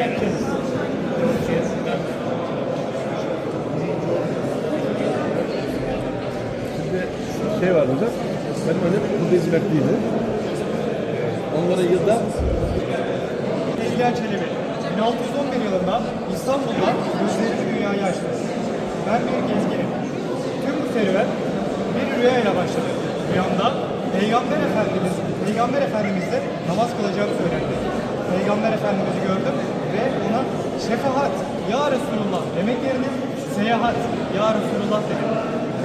yapacağız. Şimdi şey var hocam. Benim annem burada hizmetliydi. Onlara yılda İlhan Çelebi 1611 yılında İstanbul'da gözlerini dünyaya açtı. Ben bir gezginim. Tüm bu serüven bir rüyayla başladı. Rüyamda Peygamber Efendimiz, Peygamber Efendimiz'le namaz kılacağım söylendi. Peygamber Efendimiz'i gördüm ve ona şefaat ya Resulullah demek yerine seyahat ya Resulullah dedim.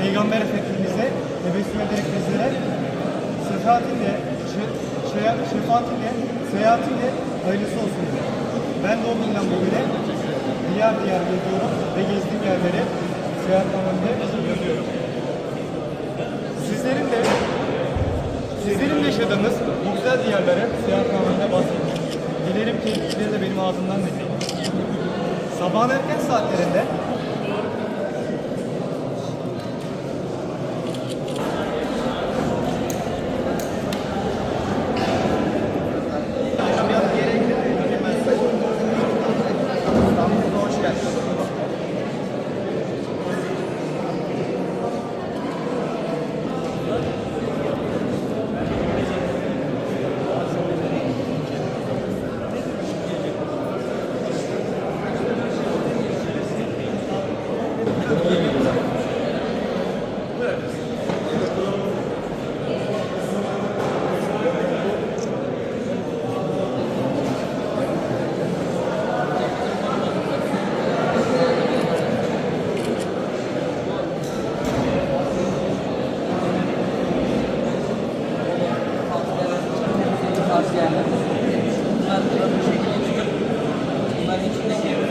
Peygamber Efendimiz'e tebessüm ederek bizlere Şefaatinle, şe, şe- şefaatinle, seyahatinle hayırlısı olsun dedi. Ben de o günden bugüne diğer diğer geziyorum ve gezdiğim yerleri seyahatnamemde yazıyorum. Sizlerin de sizlerin yaşadığınız bu güzel diyarları seyahatnamemde bahsedin. Dilerim ki sizler de benim ağzımdan dinleyin. Sabahın erken saatlerinde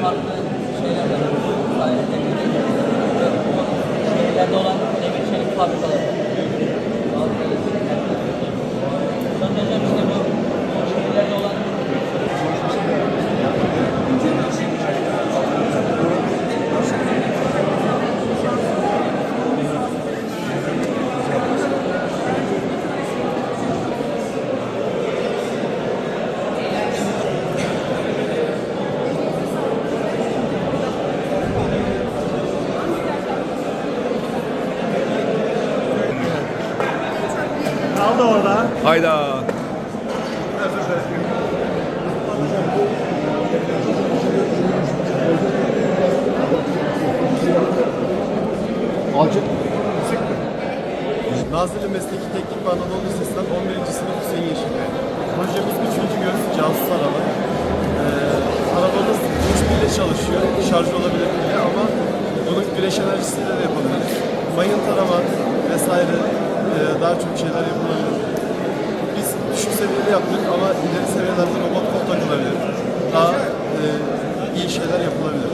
farklı şeyler de var. Sayede ve bu şehirlerde olan demir çelik fabrikaları. Bundan hocam işte bu bu şehirlerde olan kaldı orada. Hayda. Acı. Nazilli Mesleki Teknik ve Anadolu Lisesi'nden 11. sınıf Hüseyin Yeşilkaya. Projemiz 3. göz cansız araba. Ee, arabamız ile çalışıyor, şarj olabilir diye ama bunu güneş enerjisiyle de yapabiliriz. Mayın tarama vesaire daha çok şeyler yapılabilir. Biz düşük seviyede yaptık ama ileri seviyelerde robot kol takılabilir. Daha e, iyi şeyler yapılabilir.